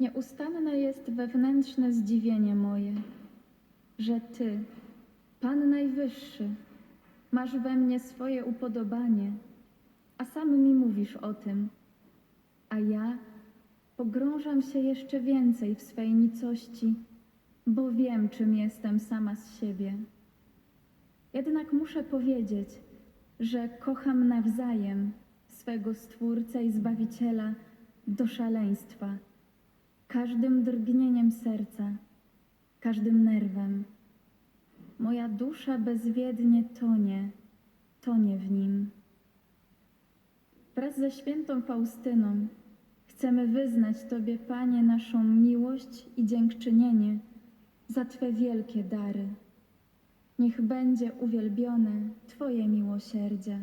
Nieustanne jest wewnętrzne zdziwienie moje, że Ty, Pan Najwyższy, masz we mnie swoje upodobanie, a sam mi mówisz o tym, a ja pogrążam się jeszcze więcej w swej nicości, bo wiem, czym jestem sama z siebie. Jednak muszę powiedzieć, że kocham nawzajem swego Stwórcę i Zbawiciela do szaleństwa, każdym drgnieniem serca, każdym nerwem. Moja dusza bezwiednie tonie, tonie w nim. Wraz ze świętą Faustyną chcemy wyznać Tobie, Panie, naszą miłość i dziękczynienie za Twe wielkie dary. Niech będzie uwielbione Twoje miłosierdzie.